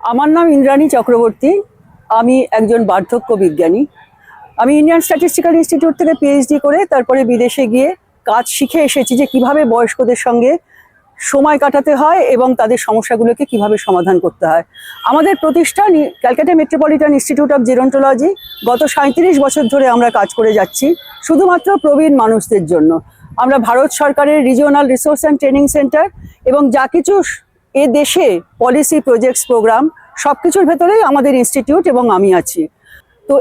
আমার নাম ইন্দ্রাণী চক্রবর্তী। আমি একজন বার্ধক্য বিজ্ঞানী। আমি ইন্ডিয়ান স্ট্যাটিস্টিক্যাল ইনস্টিটিউট থেকে পিএইচডি করে তারপরে বিদেশে গিয়ে কাজ শিখে এসেছি যে কীভাবে বয়স্কদের সঙ্গে সময় কাটাতে হয় এবং তাদের সমস্যাগুলোকে কীভাবে সমাধান করতে হয়। আমাদের প্রতিষ্ঠান Calcutta metropolitan institute of gerontology. গত সাঁত্রিশ বছর ধরে আমরা কাজ করে যাচ্ছি শুধুমাত্র প্রবীণ মানুষদের জন্য। আমরা ভারত সরকারের regional resource and training centre এবং যা কিছু এ দেশে পলিসি প্রজেক্টস প্রোগ্রাম সব কিছুর ভেতরেই আমাদের ইনস্টিটিউট এবং আমি আছি। তো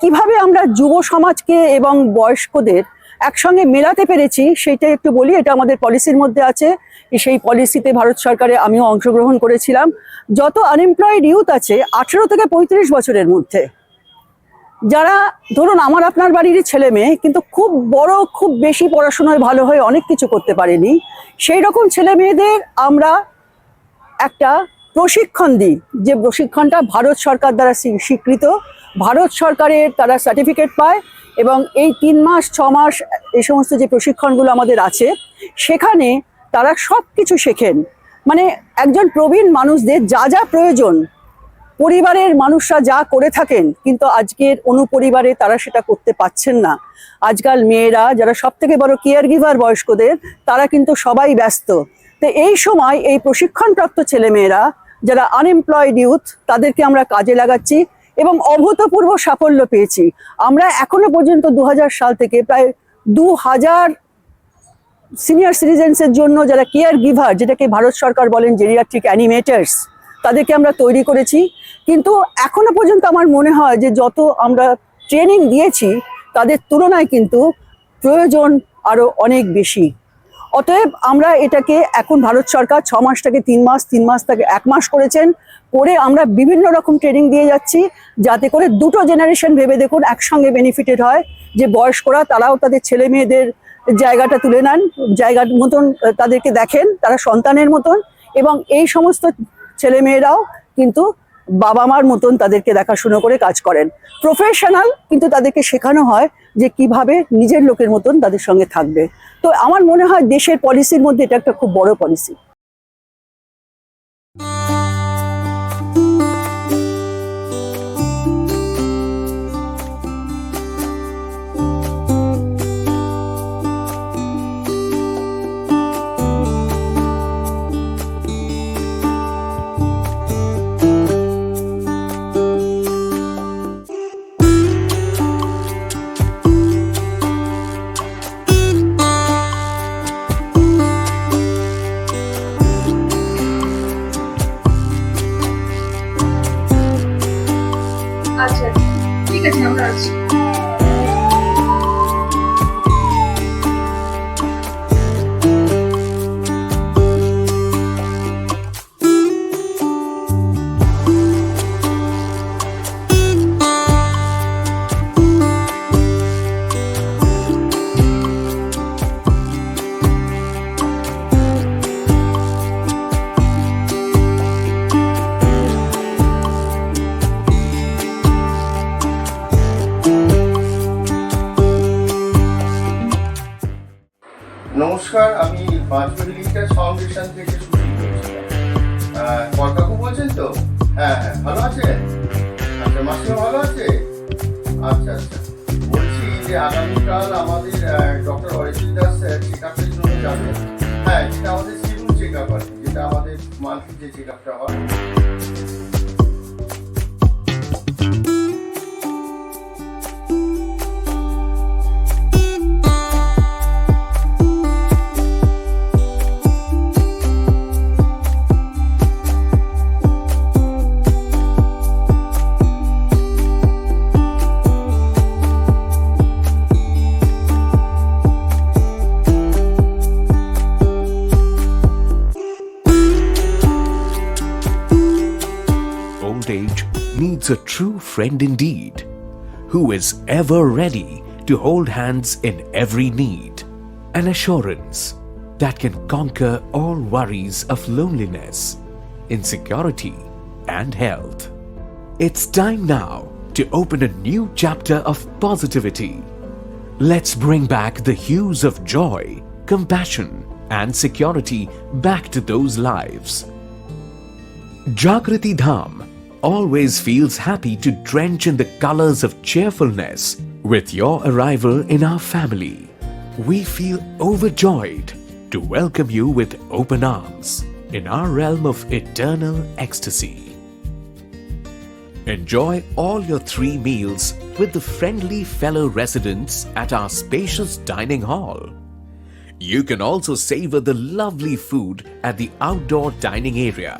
কীভাবে আমরা যুব সমাজকে এবং বয়স্কদের একসঙ্গে মেলাতে পেরেছি সেটা একটু বলি, এটা আমাদের পলিসির মধ্যে আছে। সেই পলিসিতে ভারত সরকারে আমিও অংশগ্রহণ করেছিলাম। যত আনএমপ্লয়েড ইউথ আছে, আঠেরো থেকে পঁয়ত্রিশ বছরের মধ্যে, যারা ধরুন আমার আপনার বাড়িরই ছেলে মেয়ে, কিন্তু খুব বড়, খুব বেশি পড়াশোনায় ভালো হয়ে অনেক কিছু করতে পারেনি সেই রকম ছেলে মেয়েদের আমরা একটা প্রশিক্ষণ দিই। যে প্রশিক্ষণটা ভারত সরকার দ্বারা স্বীকৃত। ভারত সরকারের তারা সার্টিফিকেট পায় এবং এই তিন মাস, ছ মাস এই সমস্ত যে প্রশিক্ষণগুলো আমাদের আছে, সেখানে তারা সব কিছু শেখেন। মানে একজন প্রবীণ মানুষদের যা যা প্রয়োজন, পরিবারের মানুষরা যা করে থাকেন, কিন্তু আজকের অনুপরিবারে তারা সেটা করতে পাচ্ছেন না। আজকাল মেয়েরা, যারা সব থেকে বড় কেয়ার গিভার বয়স্কদের, তারা কিন্তু সবাই ব্যস্ত। তো এই সময় এই প্রশিক্ষণপ্রাপ্ত ছেলেমেয়েরা, যারা আনএমপ্লয়েড ইউথ তাদেরকে আমরা কাজে লাগাচ্ছি এবং অভূতপূর্ব সাফল্য পেয়েছি। আমরা এখনও পর্যন্ত দু হাজার সাল থেকে প্রায় দু হাজার সিনিয়র সিটিজেন্সের জন্য যারা কেয়ার গিভার যেটাকে ভারত সরকার বলেন জেরিয়াট্রিক অ্যানিমেটার্স তাদেরকে আমরা তৈরি করেছি। কিন্তু এখনও পর্যন্ত আমার মনে হয় যে যত আমরা ট্রেনিং দিয়েছি, তাদের তুলনায় কিন্তু প্রয়োজন আরও অনেক বেশি। অতএব আমরা এটাকে এখন ভারত সরকার ছ মাসটাকে তিন মাস তিন মাস থেকে এক মাস করেছেন, করে আমরা বিভিন্ন রকম ট্রেনিং দিয়ে যাচ্ছি, যাতে করে দুটো জেনারেশন ভেবে দেখুন একসঙ্গে বেনিফিটেড হয়, যে বয়স্করা তারাও তাদের ছেলে মেয়েদের জায়গাটা তুলে নেন, জায়গার মতন তাদেরকে দেখেন, তারা সন্তানের মতন, এবং এই সমস্ত ছেলে মেয়েরাও কিন্তু বাবা মার মতন তাদেরকে দেখাশুনো করে কাজ করেন। প্রফেশনাল কিন্তু তাদেরকে শেখানো হয় যে কীভাবে নিজের লোকের মতন তাদের সঙ্গে থাকবে। তো আমার মনে হয় দেশের পলিসির মধ্যে এটা একটা খুব বড় পলিসি আচ্ছা ঠিক আছে আমরা আছি। নমস্কার আমি বাঁশবাড়ি লিটার ফাউন্ডেশন থেকে সুশীল বলছিলাম আহ, কর্কাকু বলছেন তো? হ্যাঁ হ্যাঁ ভালো আছেন? আচ্ছা মাসিমা ভালো আছে? আচ্ছা আচ্ছা। বলছি যে আগামীকাল আমাদের ডক্টর অরিজিৎ দাস চেক আপের জন্য যাবেন। হ্যাঁ যেটা আমাদের সিভিল চেক আপ আর যেটা আমাদের মান্থলি যে চেক আপটা হয়। Old age needs a true friend indeed, who is ever ready to hold hands in every need, an assurance that can conquer all worries of loneliness, insecurity, and health. It's time now to open a new chapter of positivity. Let's bring back the hues of joy, compassion, and security back to those lives. Jagrati Dham always feels happy to drench in the colors of cheerfulness with your arrival in our family. We feel overjoyed to welcome you with open arms in our realm of eternal ecstasy. Enjoy all your three meals with the friendly fellow residents at our spacious dining hall. You can also savor the lovely food at the outdoor dining area.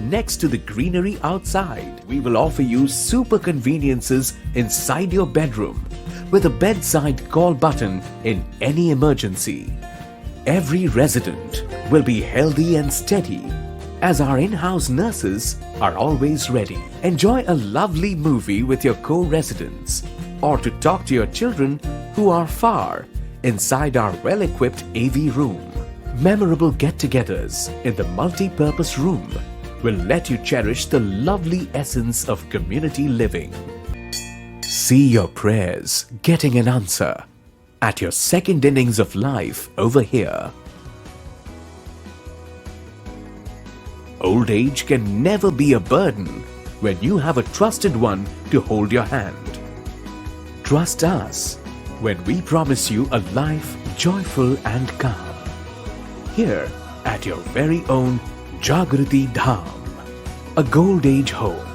Next to the greenery outside, we will offer you super conveniences inside your bedroom with a bedside call button in any emergency. Every resident will be healthy and steady as our in house nurses are always ready. Enjoy a lovely movie with your co residents or to talk to your children who are far inside our well equipped AV room. Memorable get togethers in the multi purpose room will let you cherish the lovely essence of community living. See your prayers getting an answer at your second innings of life over here. Old age can never be a burden when you have a trusted one to hold your hand. Trust us when we promise you a life joyful and calm. Here at your very own Jagrati Dham, a gold age home.